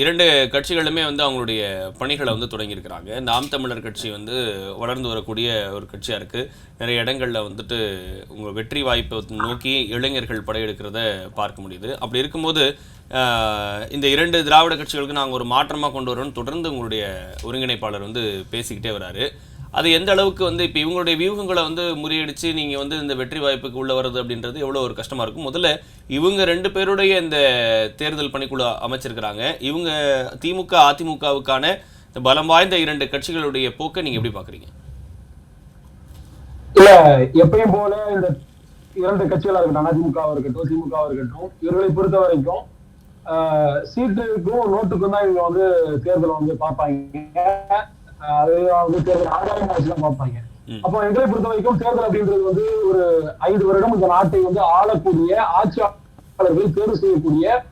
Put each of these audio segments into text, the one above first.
இரண்டு கட்சிகளுமே வந்து அவங்களுடைய பணிகளை வந்து தொடங்கியிருக்கிறாங்க. நாம் தமிழர் கட்சி வந்து வளர்ந்து வரக்கூடிய ஒரு கட்சியாக இருக்குது நிறைய இடங்களில் வந்துட்டு உங்கள் வெற்றி வாய்ப்பை நோக்கி இளைஞர்கள் படையெடுக்கிறத பார்க்க முடியுது. அப்படி இருக்கும்போது இந்த இரண்டு திராவிட கட்சிகளுக்கு நாங்கள் ஒரு மாற்றமாக கொண்டு வரோம்னு தொடர்ந்து உங்களுடைய ஒருங்கிணைப்பாளர் வந்து பேசிக்கிட்டே வராரு. அது எந்த அளவுக்கு வந்து இப்போ இவங்களுடைய வியூகங்களை வந்து முறியடித்து நீங்கள் வந்து இந்த வெற்றி வாய்ப்புக்கு உள்ள வர்றது அப்படின்றது எவ்வளோ ஒரு கஷ்டமாக இருக்கும். முதல்ல இவங்க ரெண்டு பேருடைய இந்த தேர்தல் பணிக்குழு அமைச்சிருக்கிறாங்க. இவங்க திமுக அதிமுகவுக்கான இந்த பலம் வாய்ந்த இரண்டு கட்சிகளுடைய போக்கை நீங்கள் எப்படி பார்க்குறீங்க இல்ல எப்பயும் போல இந்த இரண்டு கட்சிகளா இருக்கட்டும் அதிமுகவா இருக்கட்டும் திமுக இருக்கட்டும் இவர்களை பொறுத்த வரைக்கும் ஆஹ், சீட்டுக்கும் நோட்டுக்கும் தான் இவங்க வந்து தேர்தல் வந்து பார்ப்பாங்க. அது வந்து தேர்தல் ஆதாயம் வச்சுதான் பார்ப்பாங்க. ம். அப்போ எங்களை பொறுத்த வரைக்கும் தேர்தல் அப்படின்றது வந்து ஒரு ஐந்து வருடம் இந்த நாட்டை வந்து ஆளக்கூடிய ஆட்சியாளர்கள் தேர்வு செய்யக்கூடிய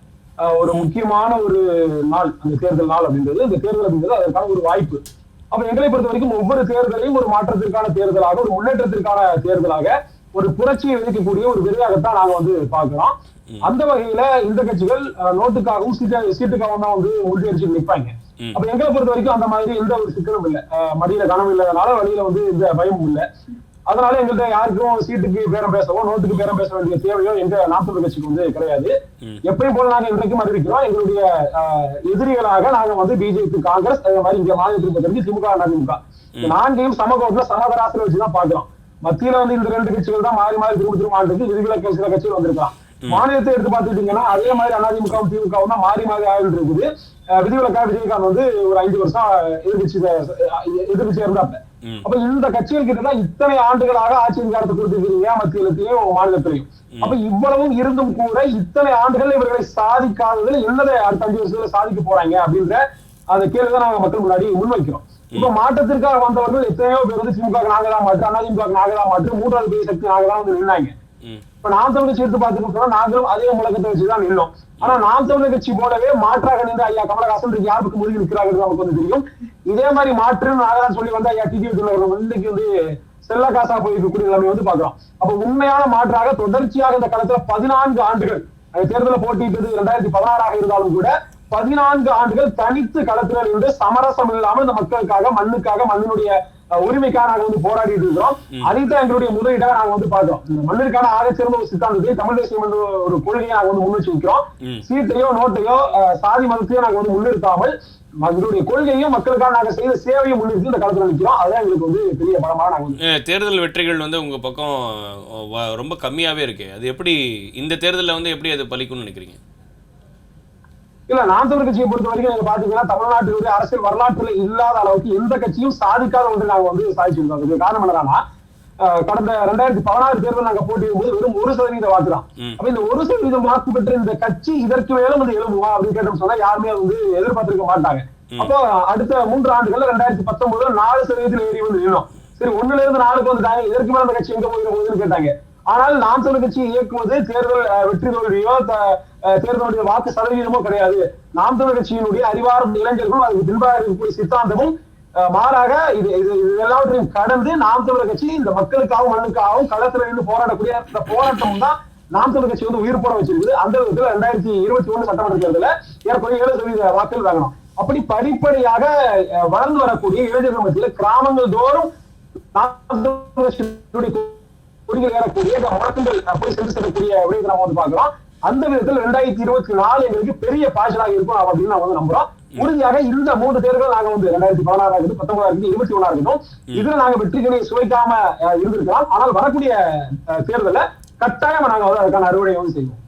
ஒரு முக்கியமான ஒரு நாள் அந்த தேர்தல் நாள் அப்படின்றது. இந்த தேர்தல் அப்படின்றது அதற்கான ஒரு வாய்ப்பு. அப்ப எங்களை பொறுத்த வரைக்கும் ஒவ்வொரு தேர்தலையும் ஒரு மாற்றத்திற்கான தேர்தலாக ஒரு முன்னேற்றத்திற்கான தேர்தலாக ஒரு புரட்சியை விதிக்கக்கூடிய ஒரு விதையாகத்தான் நாங்க வந்து பார்க்கிறோம். அந்த வகையில இந்த கட்சிகள் நோட்டுக்காகவும் சீட்டு சீட்டுக்காகவும் தான் வந்து முன்னெடுச்சு நிற்பாங்க ம். அப்ப எங்களை பொறுத்த வரைக்கும் அந்த மாதிரி எந்த ஒரு சிக்கலும் இல்லை. மடியில கனவு இல்லாதனால வழியில வந்து எந்த பயமும் இல்லை. அதனால எங்கள்கிட்ட யாருக்கும் சீட்டுக்கு பேரம் பேசவோ நோட்டுக்கு பேரம் பேச வேண்டிய தேவையோ எங்க நாற்பது கட்சிக்கு வந்து கிடையாது. ம். எப்பயும் போல நாங்க இன்றைக்கும் அறிவிக்கிறோம். எங்களுடைய எதிரிகளாக நாங்க வந்து பிஜேபி காங்கிரஸ் அதே மாதிரி இங்க மாநிலத்தில் பொறுத்தவரைக்கும் திமுக அதிமுக. இந்த நான்கையும் சமகோட்டில சமதராசில வச்சுதான் பாக்குறோம் மத்தியில வந்து இந்த ரெண்டு கட்சிகள் தான் மாறி மாறி திரும்ப திரும்ப ஆண்டுக்கு விதிவிலக்கு சில கட்சிகள் வந்திருக்கலாம். மாநிலத்தை எடுத்து பார்த்துட்டீங்கன்னா அதே மாதிரி அதிமுகவும் திமுகவும் தான் மாறி மாறி ஆகிட்டு இருக்குது. விதிவிலக்கா விஜயகாந்த் வந்து ஒரு ஐந்து வருஷம் எதிர்கட்சி எதிர்கட்சி இருந்தாப்ல. அப்ப இந்த கட்சிகள் கிட்ட தான் இத்தனை ஆண்டுகளாக ஆட்சி அதிகாரத்தை கொடுத்துருக்கீங்க மத்தியிலத்தையும் மாநிலத்திலையும். அப்ப இவ்வளவும் இருந்தும் கூட இத்தனை ஆண்டுகள் இவர்களை சாதிக்காததுல என்னதை அடுத்த அஞ்சு வருஷத்துல சாதிக்க போறாங்க அப்படின்ற அந்த கேள்விதான் நாங்க மக்கள் முன்னாடி முன்வைக்கிறோம். இப்ப மாற்றத்திற்காக வந்தவர்கள் எத்தனையோ பேர் வந்து திமுக நாங்க தான் மாற்று அதிமுக நாங்க தான் மாற்று மூன்றாவது பெரிய சக்தி நாங்க தான் வந்து நின்னாங்க. இப்ப நாம் தமிழர் சேர்த்து பார்த்துட்டு நாங்களும் அதே முழக்கத்தை வச்சுதான் நின்றோம் ஆனா நாம் தமிழர் கட்சி போலவே மாற்றாக நின்று ஐயா கமலஹாசன் இருக்கு யாருக்கு முதுகி நிற்கிறார்கள் நமக்கு வந்து தெரியும். இதே மாதிரி மாற்றுன்னு நாகராஜ் சொல்லி வந்து ஐயா டிடி வந்து இன்னைக்கு வந்து செல்ல காசா போயிருக்கக்கூடிய நிலைமை வந்து பாக்குறோம் அப்ப உண்மையான மாற்றாக தொடர்ச்சியாக இந்த களத்துல பதினான்கு ஆண்டுகள் அந்த தேர்தலில் போட்டியிட்டது இரண்டாயிரத்தி பதினாறாக இருந்தாலும் கூட பதினான்கு ஆண்டுகள் தனித்து களத்துல இருந்து சமரசம் இல்லாமல் இந்த மக்களுக்காக மண்ணுக்காக மண்ணினுடைய உரிமைக்காக நாங்க வந்து போராடிட்டு இருக்கிறோம். அதைத்தான் எங்களுடைய முதலீடாக நாங்க வந்து பாக்குறோம் மண்ணிற்கான ஆகச்சிறந்த ஒரு சித்தாந்தத்தை தமிழ் தேசியம் என்ற ஒரு கொள்கையை நாங்க வந்து முன்வச்சு வைக்கிறோம். சீட்டையோ நோட்டையோ சாதி மதத்தையோ நாங்க வந்து முன்னிறுத்தாமல் எங்களுடைய கொள்கையும் மக்களுக்காக நாங்க செய்த சேவையை முன்னிறுத்தி இந்த களத்துல நிற்கிறோம் அதான் எங்களுக்கு வந்து பெரிய பலமாக நாங்க வந்து அஹ் தேர்தல் வெற்றிகள் வந்து உங்கள் பக்கம் ரொம்ப கம்மியாகவே இருக்கு. அது எப்படி இந்த தேர்தலில் வந்து எப்படி அது பலிக்கும்னு நினைக்கிறீங்க? இல்ல நாம் தமிழ் கட்சியை பொறுத்த வரைக்கும் நீங்க பாத்தீங்கன்னா தமிழ்நாட்டினுடைய அரசியல் வரலாற்றுல இல்லாத அளவுக்கு எந்த கட்சியும் சாதிக்காத ஒன்று நாங்க வந்து சாதிச்சிருக்கோம். அதுக்கு காரணம் என்னன்னா கடந்த ரெண்டாயிரத்தி பதினாறு தேர்தல் நாங்க போட்டியிடும் போது வெறும் ஒரு சதவீத வாக்கு தான். அப்ப இந்த ஒரு சதவீதம் வாக்கு பெற்ற இந்த கட்சி இதற்கு மேலும் வந்து எழுதுமா அப்படின்னு கேட்டோம் சொன்னா யாருமே வந்து எதிர்பார்த்திருக்க மாட்டாங்க. அப்போ அடுத்த மூன்று ஆண்டுகள்ல ரெண்டாயிரத்தி பத்தொன்பதுல நாலு சதவீதத்தில் ஏறி வந்து நின்னோம். சரி ஒண்ணுல இருந்து நாலுக்கு வந்துட்டாங்க இதற்கு மேல அந்த கட்சி எங்க போயிட போகுதுன்னு கேட்டாங்க. ஆனால் நாம் தமிழ் கட்சி இயக்குவது தேர்தல் வெற்றி தோல்வியோ தேர்தலுடைய வாக்கு சதவீதமோ கிடையாது. நாம் தமிழ் கட்சியினுடைய அறிவார்ந்த இளைஞர்களும் அதுக்கு பின்பாக இருக்கக்கூடிய சித்தாந்தமும் மாறாக இது இது எல்லாவற்றையும் கடந்து நாம் தமிழர் கட்சி இந்த மக்களுக்காகவும் மண்ணுக்காகவும் களத்துல நின்று போராடக்கூடிய அந்த போராட்டம் தான் நாம் தமிழர் கட்சி வந்து உயிர் போட வச்சிருக்குது. அந்த விதத்துல ரெண்டாயிரத்தி இருபத்தி ஒண்ணு சட்டமன்ற தேர்தல ஏற்கனவே ஏழு சதவீத வாக்குகள் வாங்கணும். அப்படி படிப்படியாக வளர்ந்து வரக்கூடிய இளைஞர்கள் மத்தியில கிராமங்கள் தோறும் கொடிகள் ஏறக்கூடிய அஹ், போய் சென்று செல்லக்கூடிய விடயத்தை நம்ம வந்து பார்க்கிறோம் அந்த விதத்தில் ரெண்டாயிரத்தி இருபத்தி நாலு எங்களுக்கு பெரிய பாய்ச்சலாக இருக்கும் அப்படின்னு நான் வந்து நம்புறோம். உறுதியாக இந்த மூன்று தேர்தல் நாங்க வந்து ரெண்டாயிரத்தி பதினாறு இருக்கட்டும் பத்தொன்பதா இருக்கட்டும் இருபத்தி ஒண்ணா இருக்கட்டும் இதுல நாங்க வெற்றிகளை சுவைக்காம இருந்திருக்கலாம். ஆனால் வரக்கூடிய அஹ், தேர்தல்ல கட்டாயமா நாங்க வந்து அதுக்கான அறுவடையை வந்து செய்வோம்.